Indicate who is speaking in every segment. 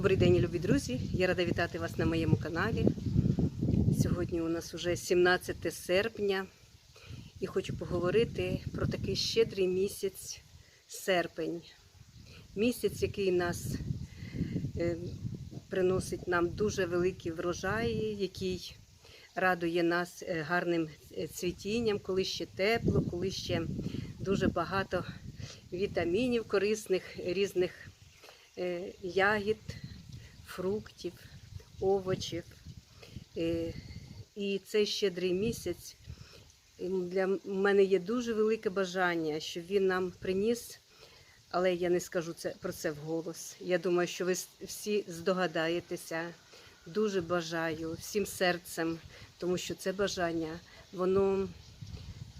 Speaker 1: Добрий день, любі друзі! Я рада вітати вас на моєму каналі. Сьогодні у нас вже 17 серпня і хочу поговорити про такий щедрий місяць серпень. Місяць, який нас е, приносить нам дуже великі врожаї, який радує нас е, гарним е, цвітінням, коли ще тепло, коли ще дуже багато вітамінів корисних, різних е, ягід, фруктів, овочів. Е, І цей щедрий місяць для мене є дуже велике бажання, щоб він нам приніс, але я не скажу це, про це вголос. Я думаю, що ви всі здогадаєтеся. Дуже бажаю всім серцем, тому що це бажання, воно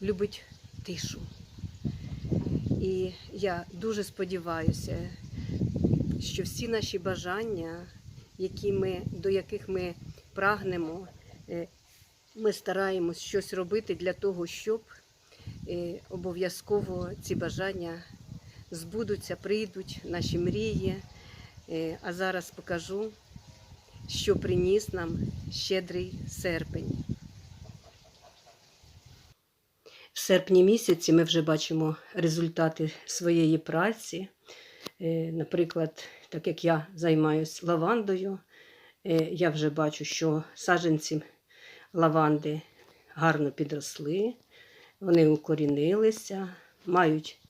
Speaker 1: любить тишу. І я дуже сподіваюся, що всі наші бажання, які ми, до яких ми прагнемо, е, ми стараємось щось робити для того, щоб е, обов'язково ці бажання збудуться, прийдуть наші мрії. Е, А зараз покажу, що приніс нам щедрий серпень. В серпні місяці ми вже бачимо результати своєї праці. Наприклад, так як я займаюся лавандою, е, я вже бачу, що саджанці лаванди гарно підросли, вони укорінилися, мають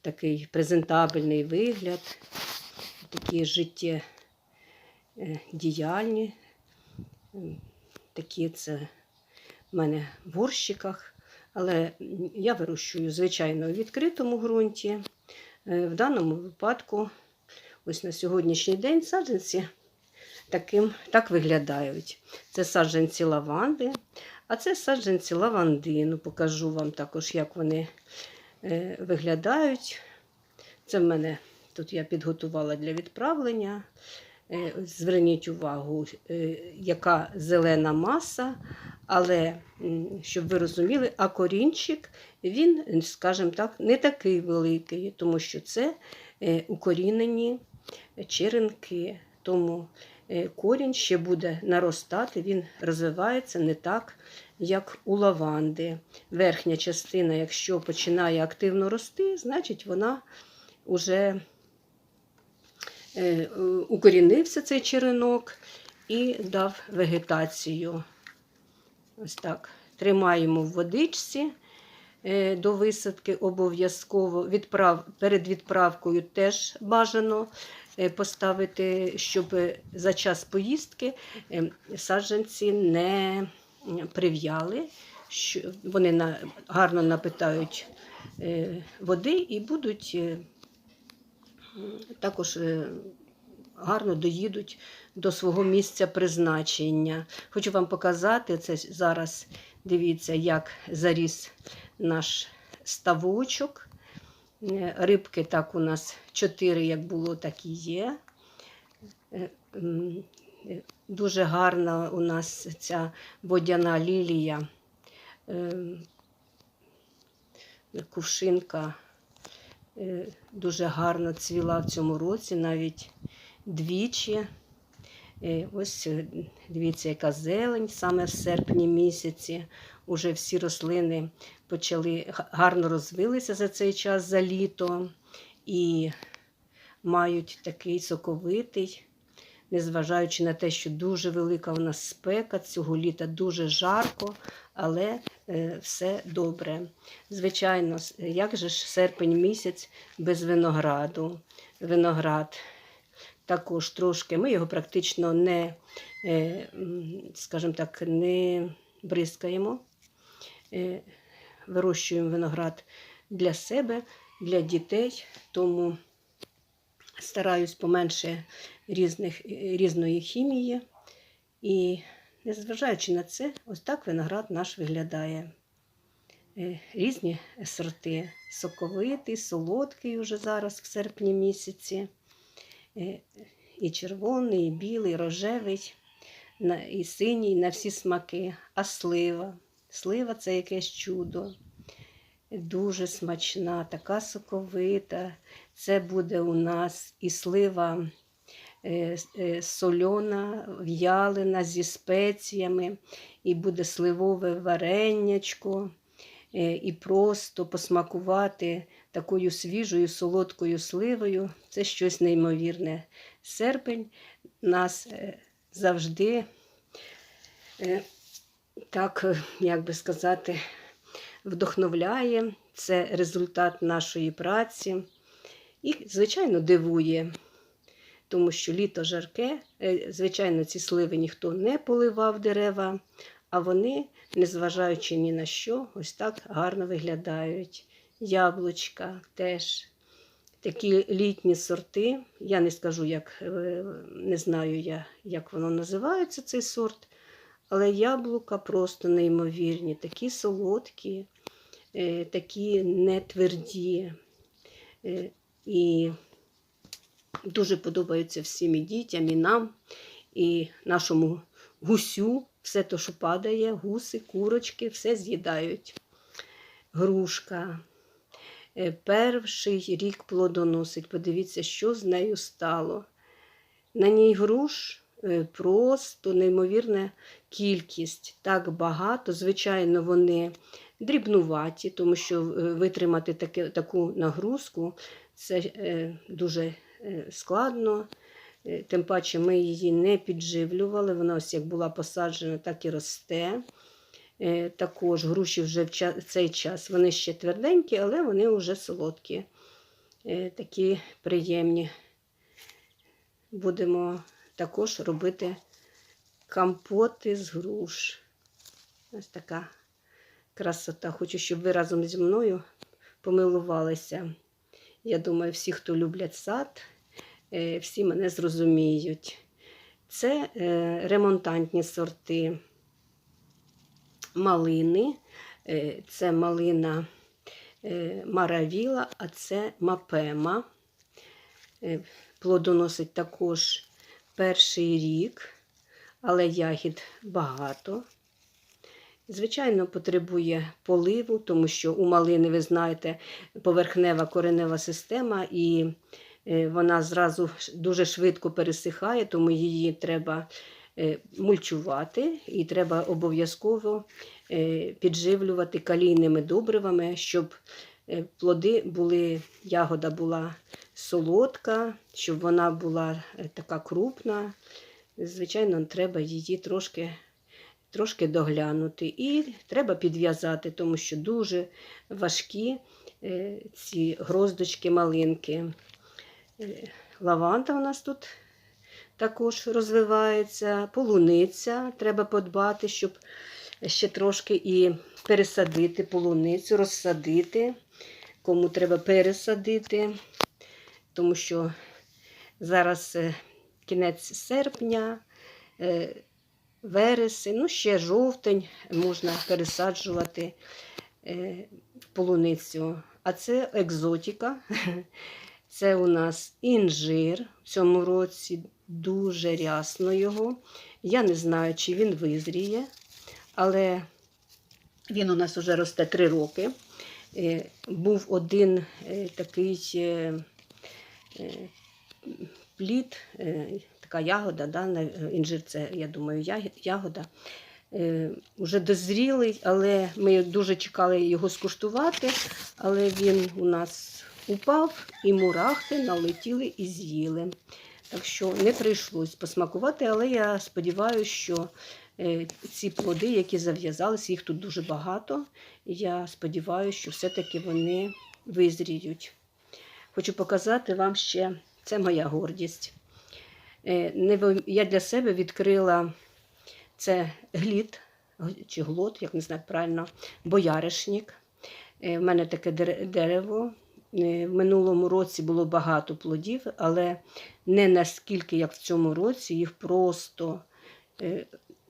Speaker 1: такий презентабельний вигляд, такі життєдіяльні. Такі це в мене в горщиках, але я вирощую, звичайно, у відкритому ґрунті. Е, В даному випадку, ось на сьогоднішній день саджанці таким, так виглядають. Це саджанці лаванди, а це саджанці лавандину. Покажу вам також, як вони е, виглядають. Це в мене тут я підготувала для відправлення. Е, Зверніть увагу, е, яка зелена маса, але щоб ви розуміли, а корінчик він, скажімо так, не такий великий, тому що це укорінені черенки. Тому е, корінь ще буде наростати, він розвивається не так, як у лаванди. Верхня частина, якщо починає активно рости, значить вона вже е, укорінився цей черенок і дав вегетацію. Ось так. Тримаємо в водичці до висадки обов'язково. Відправ, перед відправкою теж бажано е, поставити, щоб за час поїздки е, саджанці не прив'яли. Вони гарно напитають е, води і будуть е, також е, гарно доїдуть до свого місця призначення. Хочу вам показати це зараз. Дивіться, як заріс наш ставочок. Е, Рибки так у нас чотири, як було, так і є. Е, е, Дуже гарна у нас ця водяна лілія, кувшинка. Дуже гарно цвіла в цьому році, навіть двічі. Ось дивіться, яка зелень саме в серпні місяці. Уже всі рослини почали гарно розвилися за цей час за літо і мають такий соковитий, незважаючи на те, що дуже велика у нас спека, цього літа дуже жарко, але е, все добре. Звичайно, як же ж серпень місяць без винограду? Виноград також трошки. Ми його практично не, е, скажімо так, не бризкаємо. Е, Вирощуємо виноград для себе, для дітей, тому стараюсь поменше різних, е, різної хімії. І незважаючи на це, ось так виноград наш виглядає. Е, Різні сорти. Соковитий, солодкий уже зараз в серпні місяці. І червоний, і білий, і рожевий, і синій на всі смаки. А слива. Слива це якесь чудо. Дуже смачна, така соковита. Це буде у нас і слива е, е, сольона, в'ялена зі спеціями, і буде сливове варенячко, е, і просто посмакувати такою свіжою солодкою сливою. Це щось неймовірне. Серпень нас завжди так, е, як би сказати, вдохновляє. Це результат нашої праці. І, звичайно, дивує, тому що літо жарке, е, звичайно, ці сливи ніхто не поливав дерева, а вони, незважаючи ні на що, ось так гарно виглядають. Яблучка теж. Такі літні сорти. Я не скажу, як е, не знаю я, як воно називається, цей сорт. Але яблука просто неймовірні, такі солодкі, е, такі не тверді. Е, І дуже подобаються всім і дітям, і нам, і нашому гусю. Все те, що падає, гуси, курочки, все з'їдають. Грушка. Е, Перший рік плодоносить. Подивіться, що з нею стало. На ній груш просто неймовірна кількість. Так багато. Звичайно, вони дрібнуваті, тому що е, витримати таке, таку нагрузку це е, дуже е, складно. Е, Тим паче ми її не підживлювали. Вона ось як була посаджена, так і росте. Е, Також груші вже в цей час вони ще тверденькі, але вони вже солодкі, Е, такі приємні. Будемо також робити компоти з груш. Ось така красота. Хочу, щоб ви разом зі мною помилувалися. Я думаю, всі, хто люблять сад, е, всі мене зрозуміють. Це е, ремонтантні сорти малини. Е, Це малина маравіла, а це мапема. Плодоносить також перший рік, але ягід багато. Звичайно, потребує поливу, тому що у малини, ви знаєте, поверхнева коренева система, і е, вона зразу дуже швидко пересихає, тому її треба е, мульчувати і треба обов'язково е, підживлювати калійними добривами, щоб плоди були, ягода була солодка, щоб вона була е, така крупна. Звичайно, треба її трошки трошки доглянути. І треба підв'язати, тому що дуже важкі е, ці гроздочки малинки. Е, Лаванда у нас тут також розвивається, полуниця. Треба подбати, щоб ще трошки і пересадити полуницю, розсадити. Кому треба пересадити, тому що зараз е, кінець серпня, е, вересень, ну ще жовтень можна пересаджувати е, полуницю. А це екзотика. Це у нас інжир. В цьому році дуже рясно його. Я не знаю, чи він визріє, але він у нас вже росте три роки. Е, Був один е, такий е, плід, така ягода, да, інжир це, я думаю, ягода. Е, Уже дозрілий, але ми дуже чекали його скуштувати, але він у нас упав, і мурахи налетіли і з'їли. Так що не прийшлось посмакувати, але я сподіваюся, що е, ці плоди, які зав'язалися, їх тут дуже багато. Я сподіваюся, що все-таки вони визріють. Хочу показати вам ще, це моя гордість. Е, Я для себе відкрила це глід чи глот, як не знаю правильно, бояришник. Е, В мене таке дерево. Е, В минулому році було багато плодів, але не наскільки, як в цьому році, їх просто е,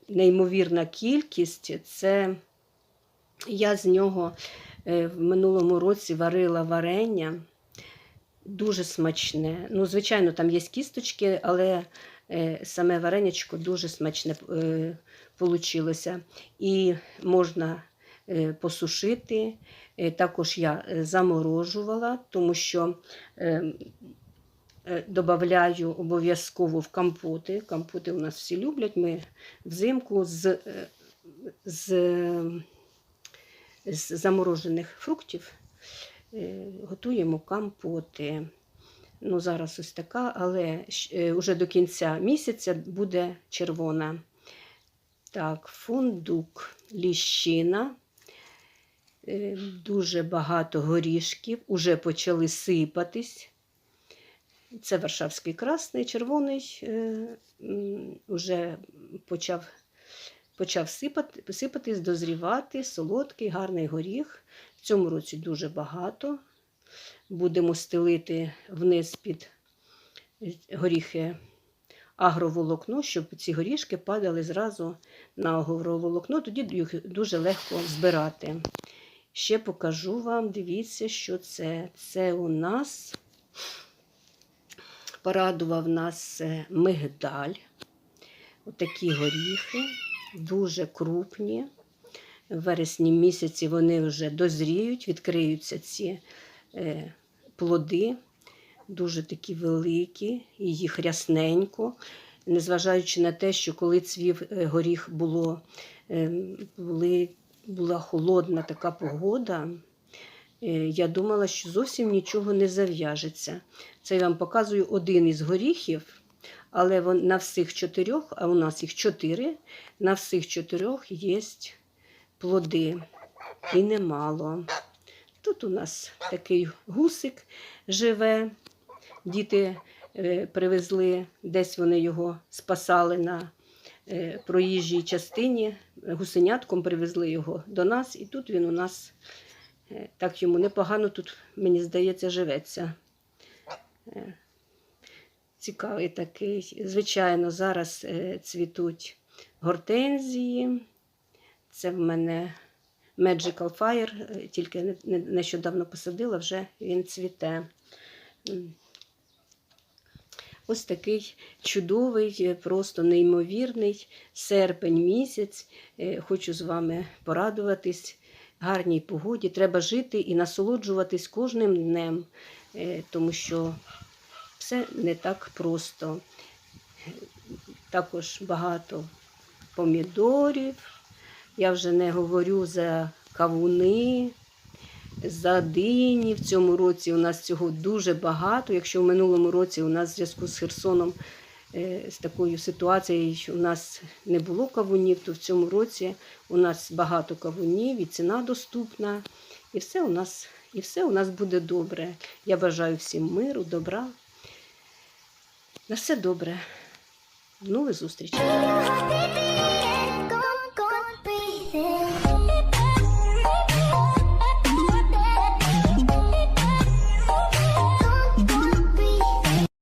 Speaker 1: неймовірна кількість. Це я з нього е, в минулому році варила варення. Дуже смачне. Ну, звичайно, там є кісточки, але саме варенячко дуже смачне получилося. І можна посушити. Е, також я е, заморожувала, тому що е, е, додаю обов'язково в компоти. Компоти у нас всі люблять. Ми взимку з, е, з, з заморожених фруктів е, готуємо компоти. Ну, зараз ось така, але вже до кінця місяця буде червона. Так, фундук, ліщина. Е, Дуже багато горішків, уже почали сипатись. Це Варшавський красний, червоний, е, м, уже почав, почав сипати, сипатись, дозрівати, солодкий, гарний горіх. В цьому році дуже багато. Будемо стелити вниз під горіхи агроволокно, щоб ці горішки падали зразу на агроволокно, тоді їх дуже легко збирати. Ще покажу вам, дивіться, що це. Це у нас порадував нас е, мигдаль. Отакі горіхи, дуже крупні. В вересні місяці вони вже дозріють, відкриються ці е, плоди, дуже такі великі, і їх рясненько. Незважаючи на те, що коли цвів е, горіх було, е, були, була холодна така погода, е, я думала, що зовсім нічого не зав'яжеться. Це я вам показую один із горіхів, але на всіх чотирьох, а у нас їх чотири, на всіх чотирьох є плоди. І немало. Тут у нас такий гусик живе. Діти е, привезли, десь вони його спасали на е, проїжджій частині. Гусенятком привезли його до нас, і тут він у нас е, так йому непогано тут, мені здається, живеться. Е, Цікавий такий. Звичайно, зараз е, цвітуть гортензії. Це в мене Magical Fire, тільки не- не- нещодавно посадила, вже він цвіте. Ось такий чудовий, е, просто неймовірний серпень місяць. Е, Хочу з вами порадуватись. Гарній погоді. Треба жити і насолоджуватись кожним днем, е, тому що все не так просто. Також багато помідорів. Я вже не говорю за кавуни, за дині. В цьому році у нас цього дуже багато. Якщо в минулому році у нас в зв'язку з Херсоном е, з такою ситуацією, що у нас не було кавунів, то в цьому році у нас багато кавунів і ціна доступна. І все у нас, і все у нас буде добре. Я бажаю всім миру, добра. На все добре. До нових зустрічей.